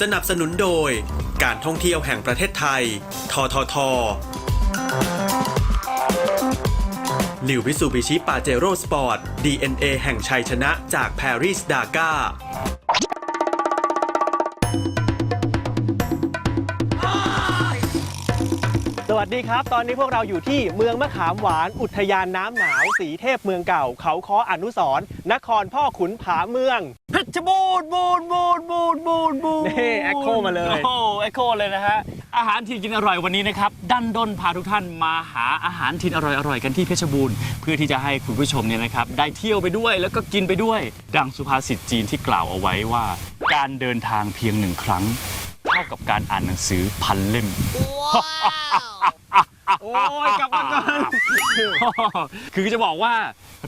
สนับสนุนโดย การท่องเที่ยวแห่งประเทศไทย ทททนิววิสูบิชิปาเจโร่สปอร์ต DNA แห่งชัยชนะจากปารีสดาก้าสวัสดีครับ ตอนนี้พวกเราอยู่ที่เมืองมะขามหวาน อุทยานน้ำหนาว สีเทพเมืองเก่า เขาค้ออนุสรณ์นครพ่อขุนผาเมือง เพชรบูรณ์บูรณ์บูรณ์บูรณ์บูรณ์บูรณ์นี่ Echo มาเลย โอ้เอ็กโคเลยนะฮะ อาหารที่กินอร่อยวันนี้นะครับดันด้นพาทุกท่านมาหาอาหารถิ่นอร่อยๆกันที่เพชรบูรณ์เพื่อที่จะให้คุณผู้ชมเนี่ยนะครับได้เที่ยวไปด้วยแล้วก็กินไปด้วย ดังสุภาษิตจีนที่กล่าวเอาไว้ว่า การเดินทางเพียงหนึ่งครั้ง เท่ากับการอ่านหนังสือพันเล่ม โอ้ยกลับมาก่อน คือจะบอกว่า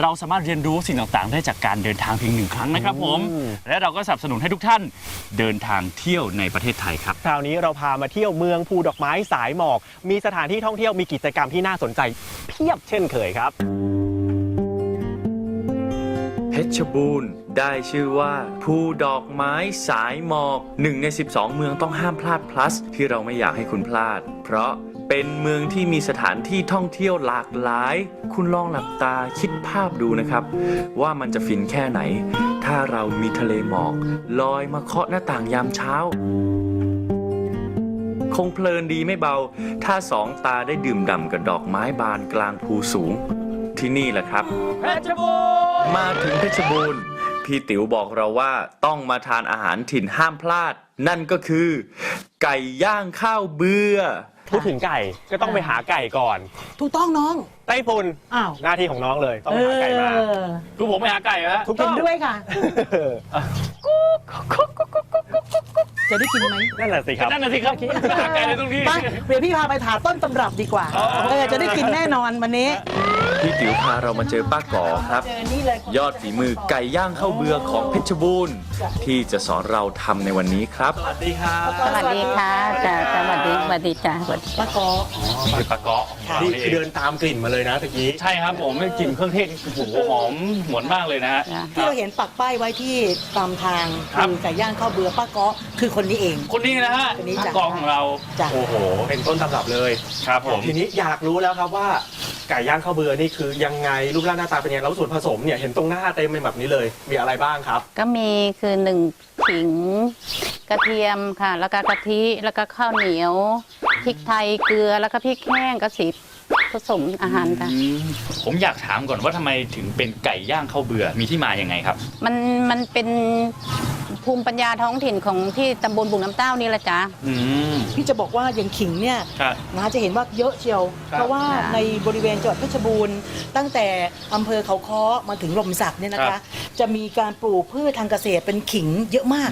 เราสามารถเรียนรู้สิ่งต่างๆ ได้จากการเดินทางเพียงหนึ่งครั้งนะครับผม อืม และเราก็สนับสนุนให้ทุกท่านเดินทางเที่ยวในประเทศไทยครับ คราวนี้เราพามาเที่ยวเมืองภูดอกไม้สายหมอก มีสถานที่ท่องเที่ยวมีกิจกรรมที่น่าสนใจเพียบเช่นเคยครับ เพชรบูรณ์ได้ชื่อว่าภูดอกไม้สายหมอกหนึ่งใน 12 เมืองต้องห้ามพลาด plus ที่เราไม่อยากให้คุณพลาด เพราะ เป็นเมืองที่มีสถานที่ท่องเที่ยวหลากหลาย คุณลองหลับตาคิดภาพดูนะครับ ว่ามันจะฟินแค่ไหน ถ้าเรามีทะเลหมอก ลอยมาเคาะหน้าต่างยามเช้า คงเพลินดีไม่เบา ถ้าสองตาได้ดื่มด่ำกับดอกไม้บานกลางภูสูง ที่นี่แหละครับ เพชรบูรณ์มาถึงเพชรบูรณ์พี่ติ๋วบอกเราว่าต้องมาทานอาหารถิ่นห้ามพลาด นั่นก็คือ ไก่ย่างข้าวเบือ พูดถึงไก่ก็ต้องไปหาไก่ก่อนถูกต้องน้องไต้ฝุ่นอ้าวหน้าที่ของน้องเลยต้องไปหาไก่มาเออคือผมไปหาไก่ฮะทุกเห็นด้วยค่ะ จะได้กินไหมนั่นแหละสิครับ นั่นน่ะสิครับไปหาไก่ในตรงนี้ ไปเดี๋ยวพี่พาไปถาต้นตำรับดีกว่าเออจะได้กินแน่นอนวันนี้ พี่ติ๋วพาเรามาเจอป้าก๋อครับเจอนี่เลยยอดฝีมือไก่ย่างข้าวเบือของเพชรบูรณ์ที่จะสอนเราทำในวันนี้ครับ สวัสดีครับสวัสดีค่ะจ้าสวัสดีสวัสดีจ้าสวัสดีป้ากอคือปลาเกาะนี่คือเดินตามกลิ่นมาเลยนะตะกี้ ใช่ครับผมกลิ่นเครื่องเทศโอ้โหหอมหวนมากเลยนะฮะจ้าที่เราเห็นปักป้ายไว้ที่ตามทางครับคือไก่ย่างข้าวเบือป้ากอคือคนนี้เอง คนนี้นะฮะคนนี้จ้ะกองของเราจ้ะ โอ้โหเป็นต้นตำรับเลย ครับผมทีนี้อยากรู้แล้วครับว่าไก่ย่างข้าวเบือนี่คือยังไงรูปร่างหน้าตาเป็นยังไงแล้วส่วนผสมเนี่ยเห็นตรงหน้าเต็มเป็นแบบนี้เลย มีอะไรบ้างครับ ก็มีคือหนึ่งขิงกระเทียมค่ะ แล้วก็กะทิแล้วก็ข้าวเหนียวพริกไทยเกลือแล้วก็พริกแห้งกระสีผสมอาหารค่ะ อืมผมอยากถามก่อนว่าทำไมถึงเป็นไก่ย่างข้าวเบื่อมีที่มาอย่างไงครับ มันมันเป็น ภูมิปัญญาท้องถิ่นของที่ตำบลบุงน้ำเต้านี่แหละจ้าอืม พี่จะบอกว่าอย่างขิงเนี่ยครับนะจะเห็นว่าเยอะเชียว ครับ เพราะว่าค่ะในบริเวณจังหวัดเพชรบูรณ์ ตั้งแต่อำเภอเขาค้อมาถึงลมสักเนี่ยนะครัคะ บจะมีการปลูกพืชทางเกษตรเป็นขิงเยอะมาก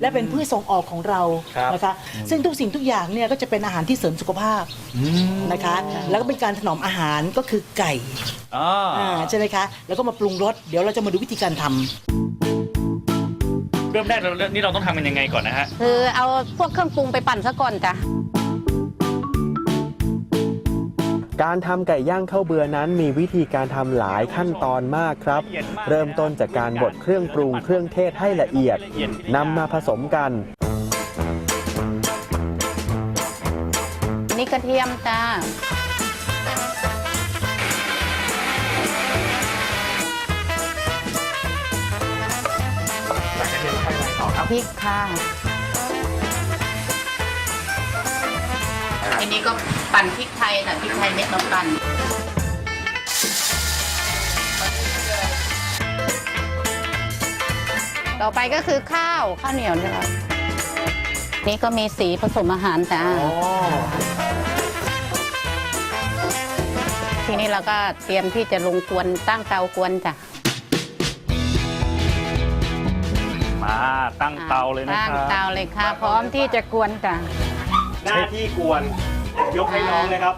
และเป็นพืชส่งออกของเราครับนะคะ ซึ่งทุกสิ่งทุกอย่างเนี่ยก็จะเป็นอาหารที่เสริมสุขภาพนะคะ แล้วก็เป็นการถนอมอาหารก็คือไก่อ่าอ่าใช่ไหมคะ แล้วก็มาปรุงรสเดี๋ยวเราจะมาดูวิธีการทำเริ่มแรกเรานี่เราต้องทำมันยังไงก่อนนะฮะคือเอาพวกเครื่องปรุงไปปั่นซะก่อนจ้ะ การทำไก่ย่างข้าวเบือนั้นมีวิธีการทำหลายขั้นตอนมากครับ เริ่มต้นจากการบดเครื่องปรุงเครื่องเทศให้ละเอียดนำมาผสมกัน นี่กระเทียมจ้า พริกค่ะอันนี้ก็ปั่นพริกไทยนะพริกไทยเม็ดมาปั่นต่อไปก็คือข้าวข้าวเหนียวนี่แหละนี่ก็มีสีผสมอาหารจ้าทีนี้เราก็เตรียมที่จะลงกวนตั้งเตากวนจ้ะ มาตั้งเตาเลยนะตั้งครับ เตาเลยค่ะ พร้อมที่จะกวนจ้ะหน้าที่กวนยกให้น้องเลยครับ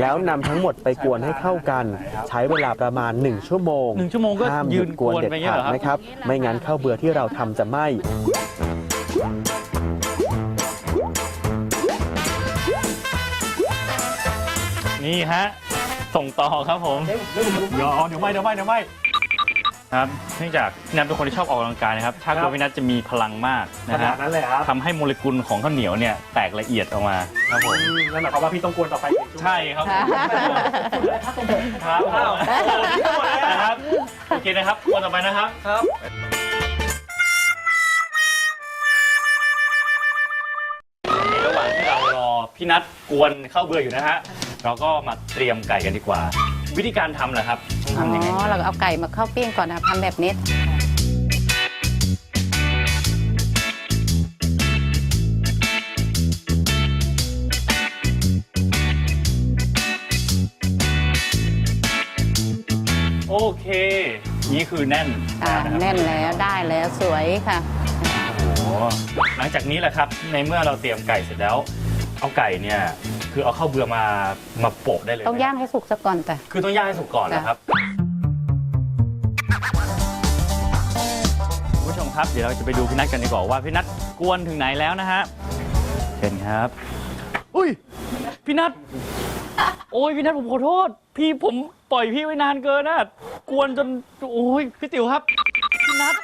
แล้วนำทั้งหมดไปกวนให้เข้ากัน ใช้เวลาประมาณ 1 ชั่วโมงหนึ่งชั่วโมงก็ห้ามหยืยุนดกกววนนเด็ดไปเงี้ยขาเหรดอครับ นะครับ ไม่งั้นข้าวเบือที่เราทำจะไหม้นี่ฮะ ส่งต่อครับผมเดี๋ยวเดี๋ยวไม่เดี๋ยวไม่เดี๋ยวไม่ครับเนื่องจากพี่นัทเป็นคนที่ชอบออกกำลังกายนะครับชาตัวพี่นัทจะมีพลังมากนะขนาฮะดนั้นเลยครับทำให้โมเลกุลของข้าวเหนียวเนี่ยแตกละเอียดออกมาครับผมนั่นหมายความว่าพี่ต้องกวนต่อไปอีกใช่ครับค่ะครับนะครับโอเคนะครับคนต่อไปนะครับครับระหว่างที่เรารอพี่นัทกวนข้าวเบื่ออยู่นะฮะ เราก็มาเตรียมไก่กันดีกว่า วิธีการทำเหรอครับต้องอ๋ทำยังไง อเราก็เอาไก่มาเข้าปิ้งก่อนนะทำแบบนี้ โอเค นี่คือแน่นค่ะล้วะครับแน่นแล้วได้แล้วสวยค่ะ โอ้โหหลังจากนี้แหละครับ ในเมื่อเราเตรียมไก่เสร็จแล้ว เอาไก่เนี่ยคือเอาข้าวเบื่อมามาโปะได้เลยต้องย่างให้สุกซะก่อนแต่คือต้องย่างให้สุกก่อนนะครับคุณผู้ชมครับเดี๋ยวเราจะไปดูพี่นัทกันดีกว่าว่าพี่นัทกวนถึงไหนแล้วนะฮะเชิญครับ อุ้ยพี่นัทโอ้ยพี่นัทผมขอโทษ พี่ผมปล่อยพี่ไว้นานเกินนะกวนจนโอ้ยพี่ติ๋วครับพี่นัท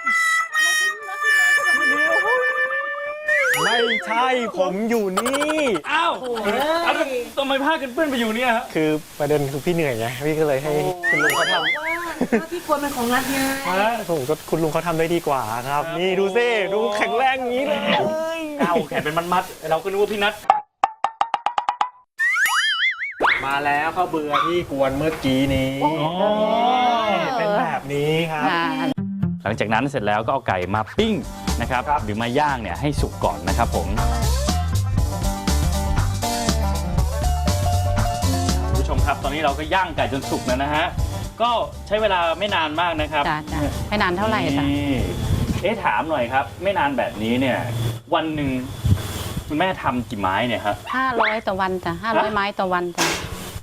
ไม่ใช่ผมอยู่นี่ อ้าวแล้วทำไมผ้ากันเปื้อนไปอยู่เนี่ยฮะคือประเด็นคือพี่เหนื่อยไงพี่ก็เลยให้คุณลุงเขาทว่าหน้าที่ควรเป็นของรัฐไงำผมก็คุณลุงเขาทำได้ดีกว่าครับ นี่ดูซิดูแข็งแรงอย่างนี้เลย เอาแขนเป็นมัดๆเราก็นึกว่าพี่นัทมาแล้วข้าวเบื่อที่กวนเมื่อกี้นี้เป็นแบบนี้ครับค่ะหลังจากนั้นเสร็จแล้วก็เอาไก่มาปิ้ง นะครับ ครับ หรือมาย่างเนี่ยให้สุกก่อนนะครับผมคุณผู้ชมครับ ตอนนี้เราก็ย่างไก่จนสุกแล้วนะฮะก็ใช้เวลาไม่นานมากนะครับจ้ะจ้ะไม่นานเท่าไหร่จ้ะนี่เอ๊ะถามหน่อยครับ ไม่นานแบบนี้เนี่ย วันหนึ่งคุณแม่ทำกี่ไม้เนี่ยครับ ห้าร้อยต่อวันจ้ะห้าร้อยไม้ต่อวันจ้ะ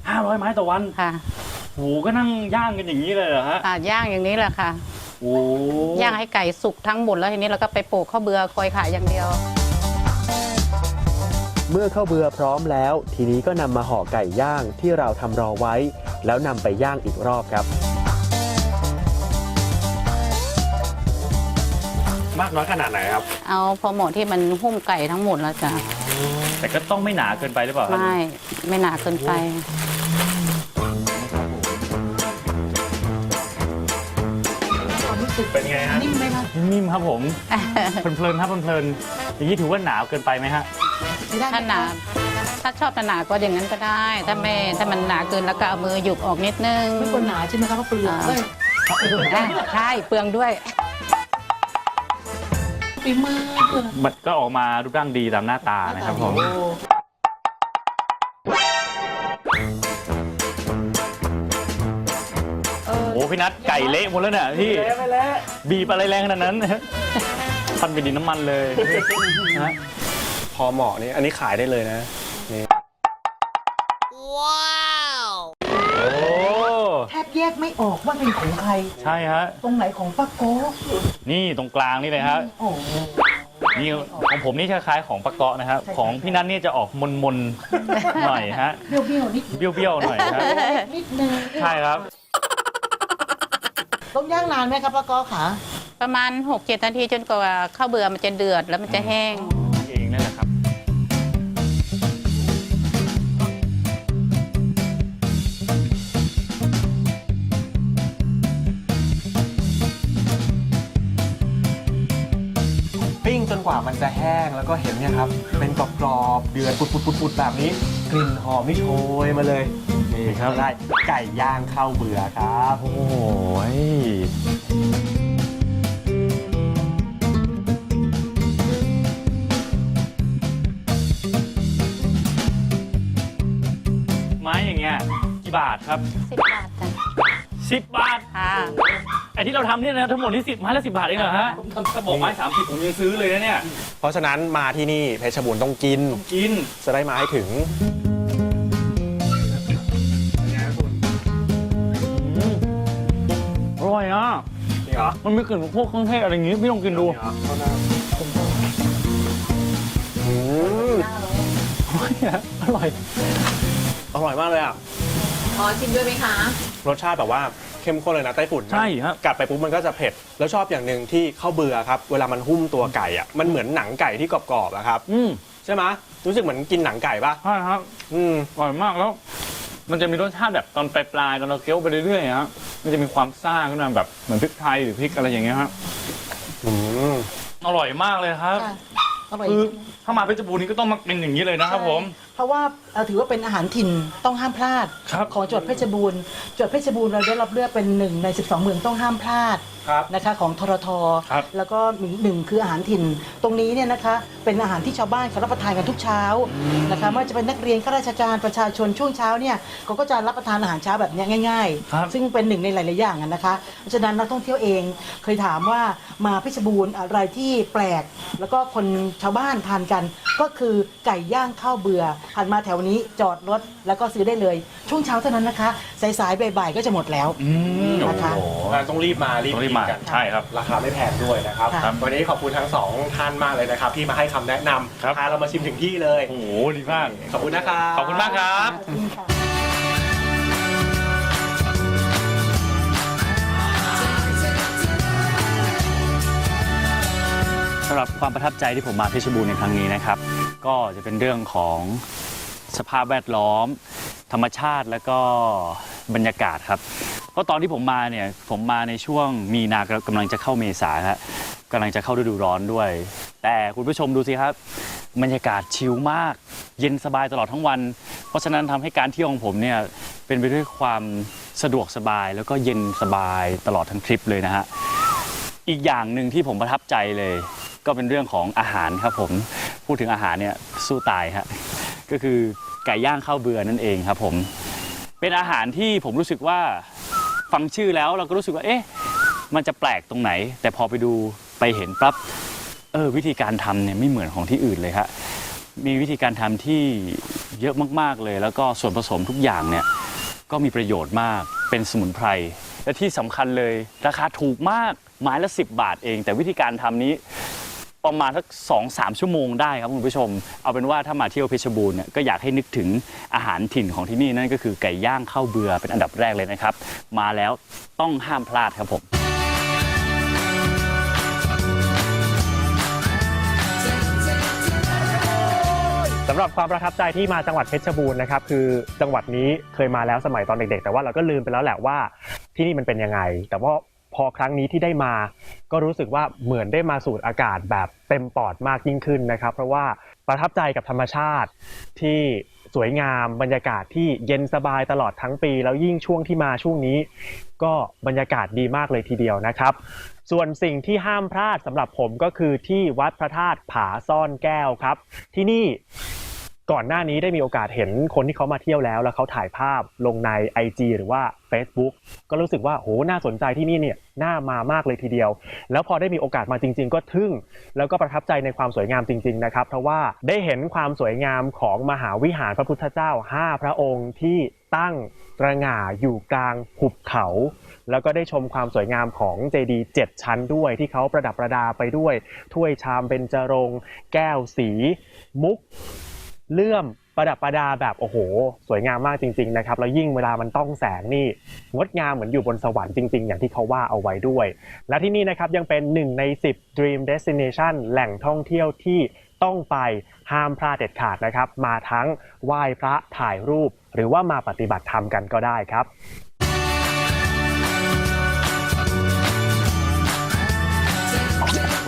ห้าร้อยไม้ต่อวันค่ะโหก็นั่งย่างกันอย่างนี้เลยเหรอฮะ ค่ะย่างอย่างนี้แหละค่ะโอ้ ย่างให้ไก่สุกทั้งหมดแล้วทีนี้เราก็ไปโปะข้าวเบือคอยขายอย่างเดียว เมื่อข้าวเบื่อพร้อมแล้ว ทีนี้ก็นำมาห่อไก่ย่างที่เราทำรอไว้ แล้วนำไปย่างอีกรอบครับ มากน้อยขนาดไหนครับ เอาพอหมดที่มันหุ้มไก่ทั้งหมดแล้วจ้ะแต่ก็ต้องไม่หนาเกินไปหรือเปล่าครับไม่ไม่หนาเกินไป เป็นไงฮะ นิ่มไหมคะนิ่มครับผม เพลินๆครับเพลินๆอย่างนี้ถือว่าหนาวเกินไปไหมฮะ ไม่ได้ถ้าหนาถ้าชอบหนาๆก็อย่างนั้นก็ได้ ถ้าไม่ถ้ามันหนาเกินแล้วก็เอามือหยุบออกนิดนึง ไม่ควรหนาใช่ไหมคะเพราะเปลือกอ่า เอ้ยอะใช่เปลืองด้วย ฝีมือมันก็ออกมารูปร่างดีตามหน้าตานะครับผม โอ้ พี่นัทไก่เละหมดแล้วเนี่ยพี่บีบอะไรแรงขนาดนั้นพันไปดินน้ำมันเลยนะพอเหมาะนี่อันนี้ขายได้เลยนะโอ้แทบแยกไม่ออกว่าเป็นของใคร ใช่ฮะ ตรงไหนของป้าโก้นี่ตรงกลางนี่เลยฮะโอ้โหนี่ของผมนี่คล้ายๆของปะเกาะนะครับ ของพี่นัทนี่จะออกมนๆหน่อยฮะ เบี้ยวๆนิดเบี้ยวๆหน่อยฮะนิดนึงใช่ครับ ต้องย่างนานไหมครับป้าโก้ขาประมาณ6กเจ็ดนาทีจนกว่าข้าวเบื่อมันจะเดือดแล้วมันจะแห้ง เองนั่นแหละครับ ปิ้งจนกว่ามันจะแห้งแล้วก็เห็นเนี่ยครับ เป็นกรอบๆเดือดปุดๆๆๆแบบนี้ กลิ่นหอมนี่โชยมาเลยนี่ครับได้ไก่ย่างข้าวเบื่อครับโอ้ยไม้อย่างเงี้ยกี่บาทครับ10บาทจ้ะ10บาทค่ะไอที่เราทำเนี่ยนะทั้งหมดที่สิบไม้ละสิบาทเองเหรอฮะถ้าบอกไม้สามสิบผมยังซื้อเลยนะเนี่ยเพ ราะฉะนั้นมาที่นี่เพชรบูรณ์ต้องกิน กินจะได้มาให้ถึงอร่อยอะ นี่เหรอมันมีกลิ่นพวกเครื่องเทศอะไรอย่างงี้พี่ลองกินดูอืมอร่อย อร่อยมากเลยอะ ขอชิมด้วยไหมคะ รสชาติแบบว่า เข้มข้นเลยนะไต้ฝุ่นใช่ครับกัดไปปุ๊บมันก็จะเผ็ด แล้วชอบอย่างหนึ่งที่ข้าวเบื่อครับ เวลามันหุ้มตัวไก่อะมันเหมือนหนังไก่ที่กรอบๆอะครับ อืมใช่ไหมรู้สึกเหมือนกินหนังไก่ปะใช่ครับอืม อร่อยมากแล้ว มันจะมีรสชาติแบบตอนปลายๆตอนเราเคี้ยวไปเรื่อยๆฮะมันจะมีความซ่าขึ้นมาแบบเหมือนพริกไทยหรือพริกอะไรอย่างเงี้ยครับอืมอร่อยมากเลยครับ ค่ะอร่อย คือถ้ามาเพชรบูรณ์นี่ก็ต้องมากินอย่างนี้เลยนะครับผมเพราะว่าเอ่อถือว่าเป็นอาหารถิ่นต้องห้ามพลาด ครับ ของจังหวัดเพชรบูรณ์จังหวัดเพชรบูรณ์เราได้รับเลือกเป็นหนึ่งใน 12 เมืองต้องห้ามพลาด ครับ นะคะของทรทครับแล้วก็หนึ่งหนึ่งคืออาหารถิ่น ตรงนี้เนี่ยนะคะเป็นอาหารที่ชาวบ้านเขารับประทานกันทุกเช้านะคะไม่ว่าจะเป็นนักเรียนข้าราชการประชาชนช่วงเช้าเนี่ยเขาก็จะรับประทานอาหารเช้าแบบเนี้ยง่ายครับๆซึ่งเป็นหนึ่งในหลายๆอย่างอะนะคะเพราะฉะนั้นนักท่องเที่ยวเองเคยถามว่ามาเพชรบูรณ์อะไรที่แปลก แล้วก็คนชาวบ้านทานกันก็คือไก่ย่างข้าวเบื่อผ่านมาแถวนี้จอดรถแล้วก็ซื้อได้เลย ช่วงเช้าเท่านั้นนะคะสายๆบ่ายๆก็จะหมดแล้วอืมนะคะ โอ้โหต้องรีบมารีบต้องรีกิบนมากันใช่ครับราคาไม่แพงด้วยนะครับครับวันนี้ขอบคุณทั้งสองท่านมากเลยนะครับ ที่มาให้คำแนะนครับำพาเรามาชิมถึงที่เลย โอ้โหดีมาก ขอบคุณนะครับ ขอบคุณมากครับ ขอบคุณค่ะ สำหรับความประทับใจที่ผมมาเพชรบูรณ์ในครั้งนี้นะครับ ก็จะเป็นเรื่องของสภาพแวดล้อม ธรรมชาติแล้วก็บรรยากาศครับเพราะตอนที่ผมมาเนี่ยผมมาในช่วงมีนากำลังจะเข้าเมษาฮะกำลังจะเข้าฤดูร้อนด้วย แต่คุณผู้ชมดูสิครับ บรรยากาศชิลมาก เย็นสบายตลอดทั้งวัน เพราะฉะนั้นทำให้การเที่ยวของผมเนี่ยเป็นไปด้วยความสะดวกสบายแล้วก็เย็นสบายตลอดทั้งทริปเลยนะฮะอีกอย่างหนึ่งที่ผมประทับใจเลย ก็เป็นเรื่องของอาหารครับผมพูดถึงอาหารเนี่ยสู้ตายฮะก็คือไก่ย่างข้าวเบื่อนั่นเองครับผมเป็นอาหารที่ผมรู้สึกว่าฟังชื่อแล้วเราก็รู้สึกว่าเอ๊ะมันจะแปลกตรงไหน แต่พอไปดูไปเห็นปั๊บเออวิธีการทำเนี่ยไม่เหมือนของที่อื่นเลยฮะมีวิธีการทำที่เยอะมาก ๆ เลย แล้วก็ส่วนผสมทุกอย่างเนี่ยก็มีประโยชน์มากเป็นสมุนไพร และที่สำคัญเลยราคาถูกมากไม้ละ 10 บาทเอง แต่วิธีการทำนี้ ประมาณสักสองสามชั่วโมงได้ครับคุณผู้ชม เอาเป็นว่าถ้ามาเที่ยวเพชรบูรณ์เนี่ยก็อยากให้นึกถึงอาหารถิ่นของที่นี่นั่นก็คือไก่ย่างข้าวเบือเป็นอันดับแรกเลยนะครับ มาแล้วต้องห้ามพลาดครับผมสำหรับความประทับใจที่มาจังหวัดเพชรบูรณ์นะครับคือจังหวัดนี้เคยมาแล้วสมัยตอนเด็กๆ แต่ว่าเราก็ลืมไปแล้วแหละว่าที่นี่มันเป็นยังไง แต่ว่า พอครั้งนี้ที่ได้มา ก็รู้สึกว่าเหมือนได้มาสูดอากาศแบบเต็มปอดมากยิ่งขึ้นนะครับ เพราะว่าประทับใจกับธรรมชาติที่สวยงามบรรยากาศที่เย็นสบายตลอดทั้งปี แล้วยิ่งช่วงที่มาช่วงนี้ ก็บรรยากาศดีมากเลยทีเดียวนะครับ ส่วนสิ่งที่ห้ามพลาดสำหรับผมก็คือที่วัดพระธาตุผาซ่อนแก้วครับ ที่นี่ ก่อนหน้านี้ได้มีโอกาสเห็นคนที่เขามาเที่ยวแล้ว แล้วเขาถ่ายภาพลงใน IG หรือว่า Facebook ก็รู้สึกว่าโหน่าสนใจที่นี่เนี่ยน่ามามากเลยทีเดียว แล้วพอได้มีโอกาสมาจริง ๆ ก็ทึ่ง แล้วก็ประทับใจในความสวยงามจริง ๆ นะครับ เพราะว่าได้เห็นความสวยงามของมหาวิหารพระพุทธเจ้า 5 พระองค์ที่ตั้งตระหง่าอยู่กลางหุบเขา แล้วก็ได้ชมความสวยงามของเจดีย์7ชั้นด้วยที่เขาประดับประดาไปด้วยถ้วยชามเบญจรงค์แก้วสี มุก เลื่อมประดับประดาแบบโอ้โห สวยงามมากจริง ๆ นะครับแล้วยิ่งเวลามันต้องแสงนี่งดงามเหมือนอยู่บนสวรรค์จริง ๆ อย่างที่เขาว่าเอาไว้ด้วย และที่นี่นะครับยังเป็นหนึ่งใน 10 Dream Destination แหล่งท่องเที่ยวที่ต้องไปห้ามพลาดเด็ดขาดนะครับ มาทั้งไหว้พระถ่ายรูป หรือว่ามาปฏิบัติธรรมกันก็ได้ครับ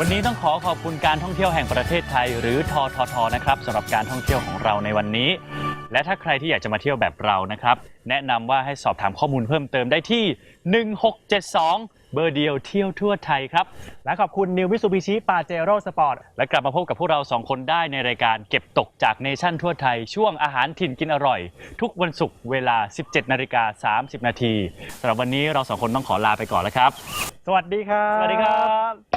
วันนี้ต้องขอขอบคุณการท่องเที่ยวแห่งประเทศไทย หรือทททนะครับสำหรับการท่องเที่ยวของเราในวันนี้ และถ้าใครที่อยากจะมาเที่ยวแบบเรานะครับ แนะนำว่าให้สอบถามข้อมูลเพิ่มเติมได้ที่ 1672 เบอร์เดียวเที่ยวทั่วไทยครับ และขอบคุณ New Mitsubishi Pajero Sport และกลับมาพบกับพวกเราสองคนได้ในรายการเก็บตกจากเนชั่นทั่วไทย ช่วงอาหารถิ่นกินอร่อย ทุกวันศุกร์เวลา 17นาฬิกา30นาทีสำหรับวันนี้เราสองคนต้องขอลาไปก่อนแล้วครับ สวัสดีครับ สวัสดีครับ